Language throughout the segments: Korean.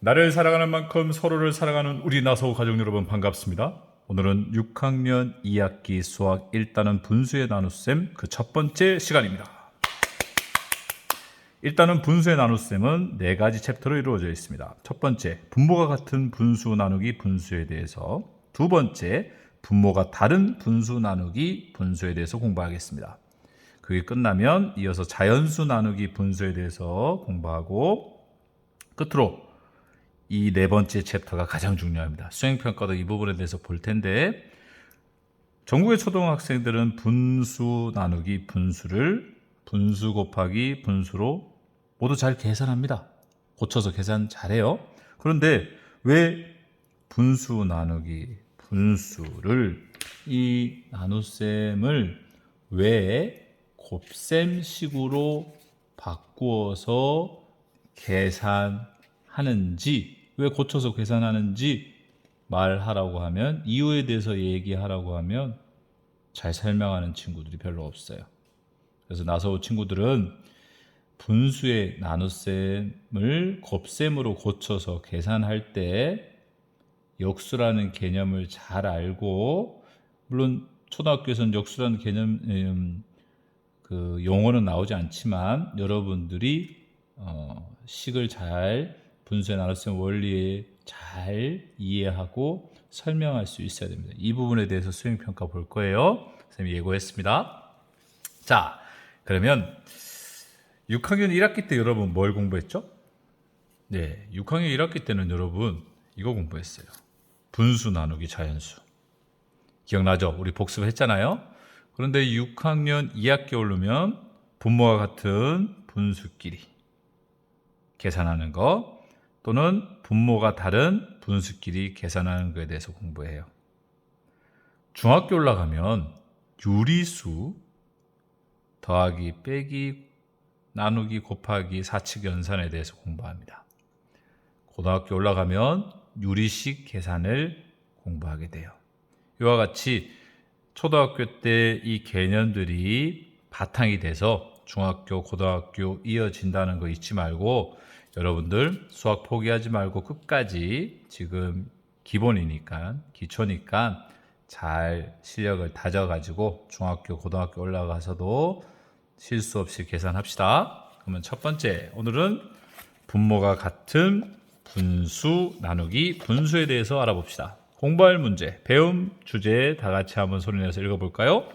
나를 사랑하는 만큼 서로를 사랑하는 우리 나서우 가족 여러분 반갑습니다. 오늘은 6학년 2학기 수학 1단원 분수의 나눗셈 그 첫 번째 시간입니다. 일단은 분수의 나눗셈은 네 가지 챕터로 이루어져 있습니다. 첫 번째, 분모가 같은 분수 나누기 분수에 대해서. 두 번째, 분모가 다른 분수 나누기 분수에 대해서 공부하겠습니다. 그게 끝나면 이어서 자연수 나누기 분수에 대해서 공부하고 끝으로 이 네 번째 챕터가 가장 중요합니다. 수행평가도 이 부분에 대해서 볼 텐데 전국의 초등학생들은 분수 나누기 분수를 분수 곱하기 분수로 모두 잘 계산합니다. 고쳐서 계산 잘해요. 그런데 왜 분수 나누기 분수를 이 나눗셈을 왜 곱셈식으로 바꾸어서 계산하는지 왜 고쳐서 계산하는지 말하라고 하면 이유에 대해서 얘기하라고 하면 잘 설명하는 친구들이 별로 없어요. 그래서 나서우 친구들은 분수의 나눗셈을 곱셈으로 고쳐서 계산할 때 역수라는 개념을 잘 알고 물론 초등학교에서는 역수라는 개념 음, 그 용어는 나오지 않지만 여러분들이 어, 식을 잘 분수의 나눗셈 원리에 잘 이해하고 설명할 수 있어야 됩니다. 이 부분에 대해서 수행 평가 볼 거예요. 선생님이 예고했습니다. 자, 그러면 6학년 1학기 때 여러분 뭘 공부했죠? 네, 6학년 1학기 때는 여러분 이거 공부했어요. 분수 나누기 자연수. 기억나죠? 우리 복습했잖아요. 그런데 6학년 2학기 오르면 분모와 같은 분수끼리 계산하는 거 또는 분모가 다른 분수끼리 계산하는 것에 대해서 공부해요. 중학교 올라가면 유리수 더하기 빼기 나누기 곱하기 사칙 연산에 대해서 공부합니다. 고등학교 올라가면 유리식 계산을 공부하게 돼요. 이와 같이 초등학교 때 이 개념들이 바탕이 돼서 중학교, 고등학교 이어진다는 거 잊지 말고 여러분들 수학 포기하지 말고 끝까지 지금 기본이니까 기초니까 잘 실력을 다져가지고 중학교, 고등학교 올라가서도 실수 없이 계산합시다. 그러면 첫 번째 오늘은 분모가 같은 분수 나누기 분수에 대해서 알아봅시다. 공부할 문제, 배움 주제 다 같이 한번 소리내서 읽어볼까요?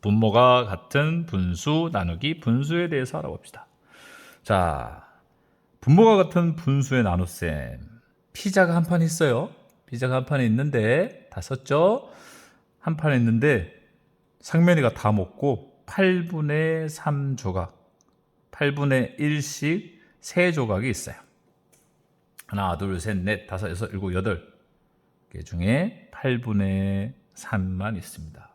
분모가 같은 분수 나누기 분수에 대해서 알아봅시다. 자, 분모가 같은 분수의 나눗셈. 피자가 한 판 있어요. 피자가 한 판에 있는데 다 썼죠? 한 판에 있는데 상면이가 다 먹고 8분의 3 조각, 8분의 1씩 3 조각이 있어요. 하나, 둘, 셋, 넷, 다섯, 여섯, 일곱, 여덟 개 중에 8분의 3만 있습니다.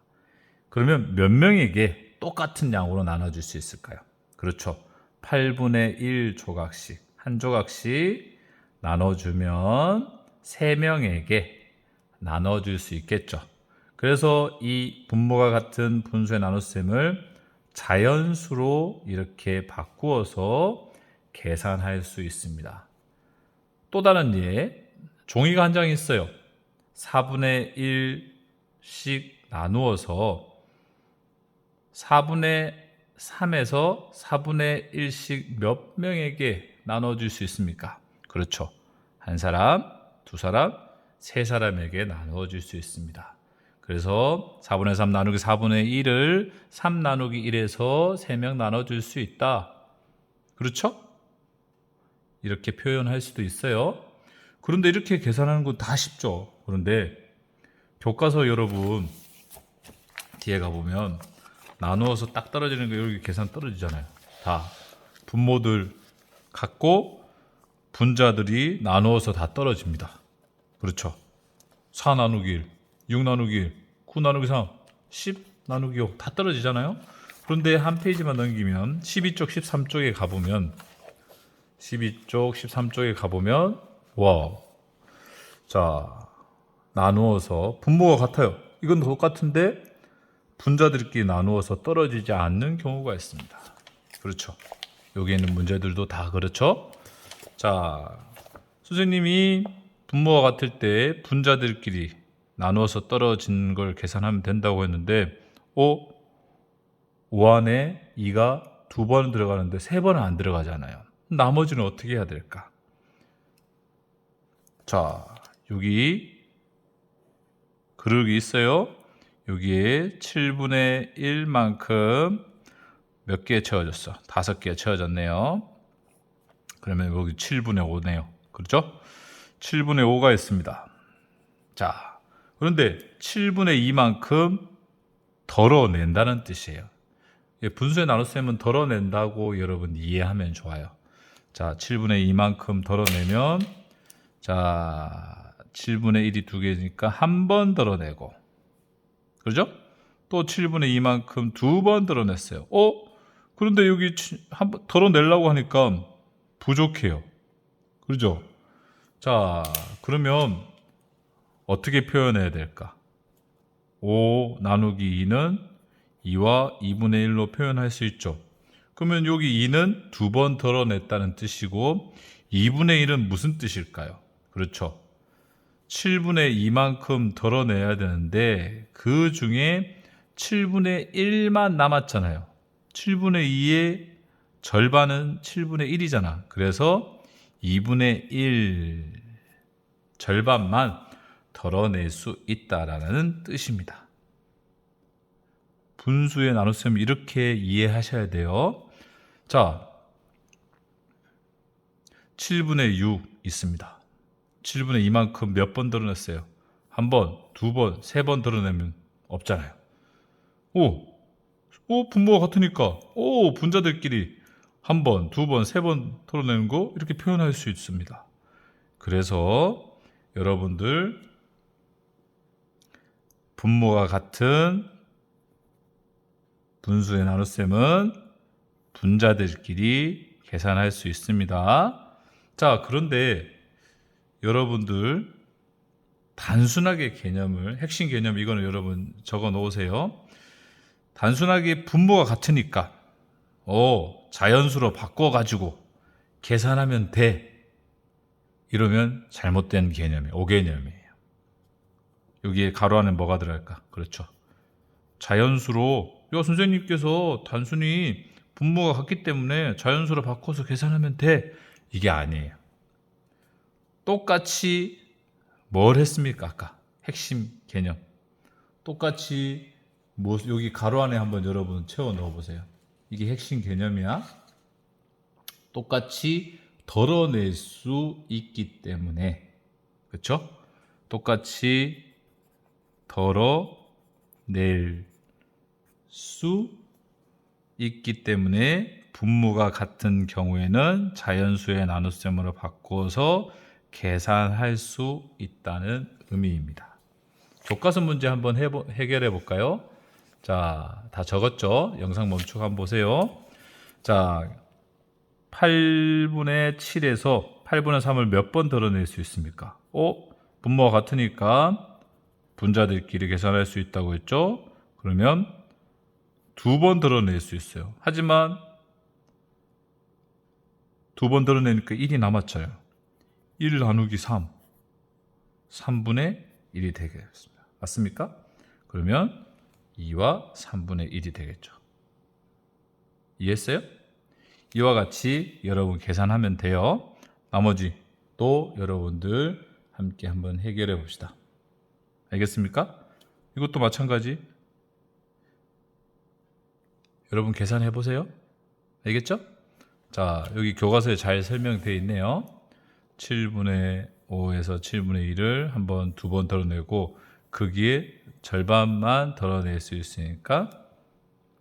그러면 몇 명에게 똑같은 양으로 나눠줄 수 있을까요? 그렇죠. 8분의 1 조각씩, 한 조각씩 나눠주면 3명에게 나눠줄 수 있겠죠. 그래서 이 분모가 같은 분수의 나눗셈을 자연수로 이렇게 바꾸어서 계산할 수 있습니다. 또 다른 예, 종이가 한 장 있어요. 4분의 1씩 나누어서 4분의 3에서 4분의 1씩 몇 명에게 나눠줄 수 있습니까? 그렇죠. 한 사람, 두 사람, 세 사람에게 나눠줄 수 있습니다. 그래서 4분의 3 나누기 4분의 1을 3 나누기 1에서 3명 나눠줄 수 있다. 그렇죠? 이렇게 표현할 수도 있어요. 그런데 이렇게 계산하는 건 다 쉽죠. 그런데 교과서 여러분 뒤에 가보면 나누어서 딱 떨어지는 거 여기 계산 떨어지잖아요. 다 분모들 갖고 분자들이 나누어서 다 떨어집니다. 그렇죠. 4 나누기 1, 6 나누기 1, 9 나누기 3, 10 나누기 5 다 떨어지잖아요. 그런데 한 페이지만 넘기면 12쪽, 13쪽에 가보면 12쪽, 13쪽에 가보면 와, 자 나누어서 분모가 같아요. 이건 똑같은데 분자들끼리 나누어서 떨어지지 않는 경우가 있습니다. 그렇죠. 여기 있는 문제들도 다 그렇죠. 자, 선생님이 분모와 같을 때 분자들끼리 나누어서 떨어진 걸 계산하면 된다고 했는데 어? 5 안에 2가 두 번 들어가는데 세 번은 안 들어가잖아요. 나머지는 어떻게 해야 될까? 자, 여기 그릇이 있어요. 여기에 7분의 1만큼 몇 개 채워졌어? 다섯 개 채워졌네요. 그러면 여기 7분의 5네요. 그렇죠? 7분의 5가 있습니다. 자, 그런데 7분의 2만큼 덜어낸다는 뜻이에요. 예, 분수에 나눗셈은 덜어낸다고 여러분 이해하면 좋아요. 자, 7분의 2만큼 덜어내면 자, 7분의 1이 두 개니까 한 번 덜어내고 그렇죠? 또 7분의 2만큼 두 번 덜어냈어요. 어? 그런데 여기 한번 덜어내려고 하니까 부족해요. 그렇죠? 자, 그러면 어떻게 표현해야 될까? 5 나누기 2는 2와 2분의 1로 표현할 수 있죠. 그러면 여기 2는 두 번 덜어냈다는 뜻이고 2분의 1은 무슨 뜻일까요? 그렇죠. 7분의 2만큼 덜어내야 되는데 그 중에 7분의 1만 남았잖아요. 7분의 2의 절반은 7분의 1이잖아. 그래서 2분의 1 절반만 덜어낼 수 있다라는 뜻입니다. 분수의 나눗셈 이렇게 이해하셔야 돼요. 자, 7분의 6 있습니다. 7분의 2만큼 몇 번 덜어냈어요? 한 번, 두 번, 세 번 덜어내면 없잖아요. 오, 오, 분모가 같으니까, 오, 분자들끼리 한 번, 두 번, 세번 덜어내는 거 이렇게 표현할 수 있습니다. 그래서 여러분들 분모가 같은 분수의 나눗셈은 분자들끼리 계산할 수 있습니다. 자, 그런데 여러분들 단순하게 개념을 핵심 개념 이거는 여러분 적어 놓으세요. 단순하게 분모가 같으니까 어, 자연수로 바꿔 가지고 계산하면 돼. 이러면 잘못된 개념이에요. 오개념이에요. 여기에 가로 안에 뭐가 들어갈까? 그렇죠. 자연수로 야 선생님께서 단순히 분모가 같기 때문에 자연수로 바꿔서 계산하면 돼. 이게 아니에요. 똑같이 뭘 했습니까? 아까 핵심 개념. 똑같이 뭐 여기 가로 안에 한번 여러분 채워 넣어 보세요. 이게 핵심 개념이야. 똑같이 덜어낼 수 있기 때문에 그렇죠? 똑같이 덜어낼 수 있기 때문에 분모가 같은 경우에는 자연수의 나눗셈으로 바꿔서 계산할 수 있다는 의미입니다. 교과서 문제 한번 해보, 해결해 볼까요? 자, 다 적었죠? 영상 멈추고 한번 보세요. 자, 8분의 7에서 8분의 3을 몇 번 덜어낼 수 있습니까? 어? 분모가 같으니까 분자들끼리 계산할 수 있다고 했죠? 그러면 두 번 덜어낼 수 있어요. 하지만 두 번 덜어내니까 1이 남았잖아요. 1 나누기 3. 3분의 1이 되겠습니다. 맞습니까? 그러면 2와 3분의 1이 되겠죠. 이해했어요? 이와 같이 여러분 계산하면 돼요. 나머지 또 여러분들 함께 한번 해결해 봅시다. 알겠습니까? 이것도 마찬가지. 여러분 계산해 보세요. 알겠죠? 자, 여기 교과서에 잘 설명되어 있네요. 7분의 5에서 7분의 1을 한번 두 번 덜어내고 거기에 절반만 덜어낼 수 있으니까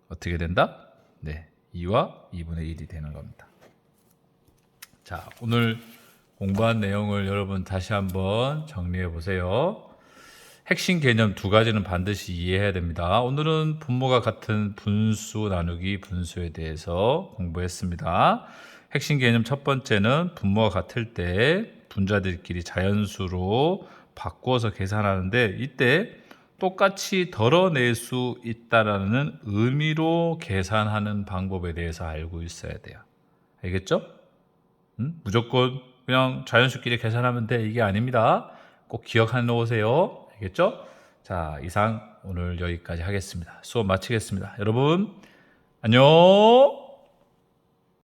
어떻게 된다? 네, 2와 2분의 1이 되는 겁니다. 자, 오늘 공부한 내용을 여러분 다시 한번 정리해 보세요. 핵심 개념 두 가지는 반드시 이해해야 됩니다. 오늘은 분모가 같은 분수 나누기 분수에 대해서 공부했습니다. 핵심 개념 첫 번째는 분모가 같을 때 분자들끼리 자연수로 바꾸어서 계산하는데 이때 똑같이 덜어낼 수 있다라는 의미로 계산하는 방법에 대해서 알고 있어야 돼요. 알겠죠? 음? 무조건 그냥 자연수끼리 계산하면 돼. 이게 아닙니다. 꼭 기억해 놓으세요. 알겠죠? 자, 이상 오늘 여기까지 하겠습니다. 수업 마치겠습니다. 여러분, 안녕!